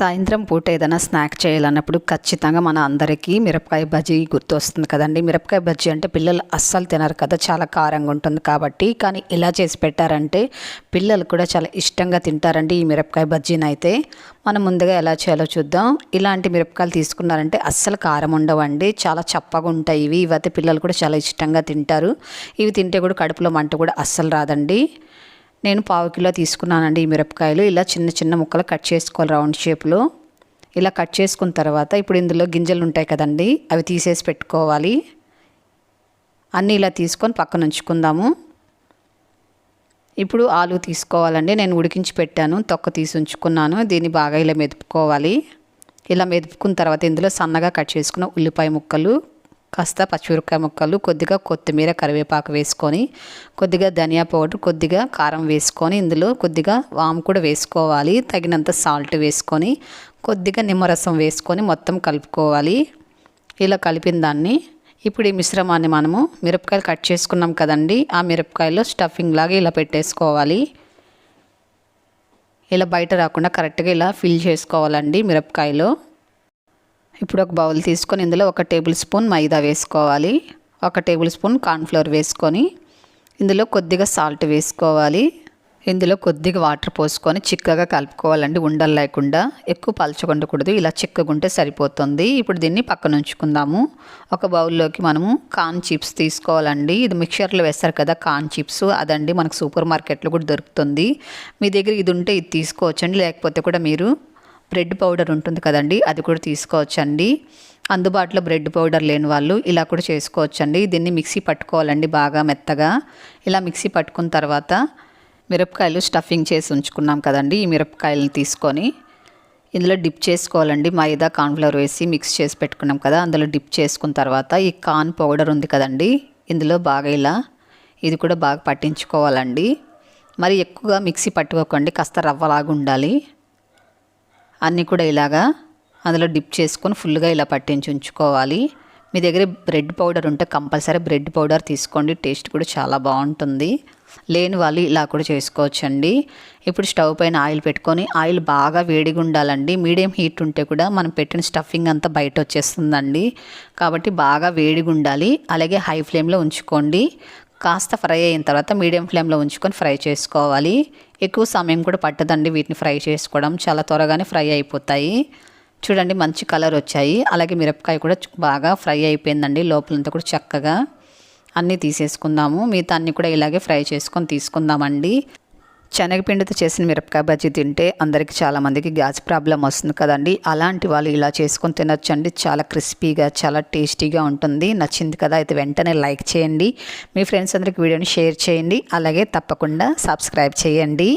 సాయంత్రం పూట ఏదైనా స్నాక్ చేయాలన్నప్పుడు ఖచ్చితంగా మన అందరికీ మిరపకాయ బజ్జీ గుర్తొస్తుంది కదండి. మిరపకాయ బజ్జీ అంటే పిల్లలు అస్సలు తినరు కదా చాలా కారంగా ఉంటుంది కాబట్టి. కానీ ఇలా చేసి పెట్టారంటే పిల్లలు కూడా చాలా ఇష్టంగా తింటారండి ఈ మిరపకాయ బజ్జీని అయితే. మనం ముందుగా ఎలా చేయాలో చూద్దాం. ఇలాంటి మిరపకాయలు తీసుకున్నారంటే అస్సలు కారం ఉండవండి. చాలా చప్పగా ఉంటాయి ఇవి. ఇవైతే పిల్లలు కూడా చాలా ఇష్టంగా తింటారు. ఇవి తింటే కూడా కడుపులో మంట కూడా అస్సలు రాదండి. నేను పావు కిలో తీసుకున్నానండి ఈ మిరపకాయలు. ఇలా చిన్న చిన్న ముక్కలు కట్ చేసుకోవాలి రౌండ్ షేప్లో. ఇలా కట్ చేసుకున్న తర్వాత ఇప్పుడు ఇందులో గింజలు ఉంటాయి కదండి అవి తీసేసి పెట్టుకోవాలి. అన్నీ ఇలా తీసుకొని పక్కన ఉంచుకుందాము. ఇప్పుడు ఆలు తీసుకోవాలండి నేను ఉడికించి పెట్టాను తొక్క తీసి ఉంచుకున్నాను దీన్ని బాగా ఇలా మెదుపుకోవాలి. ఇలా మెదుపుకున్న తర్వాత ఇందులో సన్నగా కట్ చేసుకున్న ఉల్లిపాయ ముక్కలు కాస్త పచ్చిమిరపకాయ ముక్కలు కొద్దిగా కొత్తిమీర కరివేపాకు వేసుకొని కొద్దిగా ధనియా పౌడర్ కొద్దిగా కారం వేసుకొని ఇందులో కొద్దిగా వాము కూడా వేసుకోవాలి. తగినంత సాల్ట్ వేసుకొని కొద్దిగా నిమ్మరసం వేసుకొని మొత్తం కలుపుకోవాలి. ఇలా కలిపిన దాన్ని ఇప్పుడు ఈ మిశ్రమాన్ని మనము మిరపకాయలు కట్ చేసుకున్నాం కదండి. ఆ మిరపకాయలో స్టఫింగ్ లాగా ఇలా పెట్టేసుకోవాలి. ఇలా బయట రాకుండా కరెక్ట్గా ఇలా ఫిల్ చేసుకోవాలండి మిరపకాయలో. ఇప్పుడు ఒక బౌల్ తీసుకొని ఇందులో ఒక టేబుల్ స్పూన్ మైదా వేసుకోవాలి. ఒక టేబుల్ స్పూన్ కార్న్ఫ్లవర్ వేసుకొని ఇందులో కొద్దిగా సాల్ట్ వేసుకోవాలి. ఇందులో కొద్దిగా వాటర్ పోసుకొని చిక్కగా కలుపుకోవాలండి ఉండలు లేకుండా. ఎక్కువ పలచకుండకూడదు ఇలా చిక్కగుంటే సరిపోతుంది. ఇప్పుడు దీన్ని పక్కన ఉంచుకుందాము. ఒక బౌల్లోకి మనము కార్న్ చిప్స్ తీసుకోవాలండి. ఇది మిక్చర్లో వేస్తారు కదా కార్న్ చిప్స్. అదండి మనకు సూపర్ మార్కెట్లో కూడా దొరుకుతుంది. మీ దగ్గర ఇది ఉంటే ఇది తీసుకోవచ్చండి లేకపోతే కూడా మీరు బ్రెడ్ పౌడర్ ఉంటుంది కదండి అది కూడా తీసుకోవచ్చండి. అందుబాటులో బ్రెడ్ పౌడర్ లేని వాళ్ళు ఇలా కూడా చేసుకోవచ్చండి. దీన్ని మిక్సీ పట్టుకోవాలండి బాగా మెత్తగా. ఇలా మిక్సీ పట్టుకున్న తర్వాత మిరపకాయలు స్టఫింగ్ చేసి ఉంచుకున్నాం కదండి ఈ మిరపకాయలను తీసుకొని. ఇందులో డిప్ చేసుకోవాలండి మైదా కార్న్ఫ్లవర్ వేసి మిక్స్ చేసి పెట్టుకున్నాం కదా అందులో డిప్ చేసుకున్న తర్వాత ఈ కార్న్ పౌడర్ ఉంది కదండి ఇందులో బాగా ఇలా ఇది కూడా బాగా పట్టించుకోవాలండి. మరి ఎక్కువగా మిక్సీ పట్టుకోకండి కాస్త రవ్వలాగా ఉండాలి. అన్నీ కూడా ఇలాగా అందులో డిప్ చేసుకొని ఫుల్గా ఇలా పట్టించి ఉంచుకోవాలి. మీ దగ్గర బ్రెడ్ పౌడర్ ఉంటే కంపల్సరీ బ్రెడ్ పౌడర్ తీసుకోండి. టేస్ట్ కూడా చాలా బాగుంటుంది. లేని వాళ్ళు ఇలా కూడా చేసుకోవచ్చండి. ఇప్పుడు స్టవ్ పైన ఆయిల్ పెట్టుకొని ఆయిల్ బాగా వేడిగా ఉండాలండి. మీడియం హీట్ ఉంటే కూడా మనం పెట్టిన స్టఫింగ్ అంతా బయట వచ్చేస్తుందండి. కాబట్టి బాగా వేడిగా ఉండాలి. అలాగే హై ఫ్లేమ్లో ఉంచుకోండి. కాస్త ఫ్రై అయిన తర్వాత మీడియం ఫ్లేమ్లో ఉంచుకొని ఫ్రై చేసుకోవాలి. ఎక్కువ సమయం కూడా పట్టదండి వీటిని ఫ్రై చేసుకోవడం. చాలా త్వరగానే ఫ్రై అయిపోతాయి. చూడండి మంచి కలర్ వచ్చాయి. అలాగే మిరపకాయ కూడా బాగా ఫ్రై అయిపోయిందండి లోపలంతా కూడా చక్కగా. అన్నీ తీసేసుకుందాము. మిగతా అన్నీ కూడా ఇలాగే ఫ్రై చేసుకొని తీసుకుందామండి. శనగపిండితో చేసిన మిరపకాయ బజ్జీ తింటే అందరికీ చాలామందికి గ్యాస్ ప్రాబ్లం వస్తుంది కదండి. అలాంటి వాళ్ళు ఇలా చేసుకొని తినొచ్చండి. చాలా క్రిస్పీగా చాలా టేస్టీగా ఉంటుంది. నచ్చింది కదా అయితే వెంటనే లైక్ చేయండి. మీ ఫ్రెండ్స్ అందరికి వీడియోని షేర్ చేయండి. అలాగే తప్పకుండా సబ్స్క్రైబ్ చేయండి.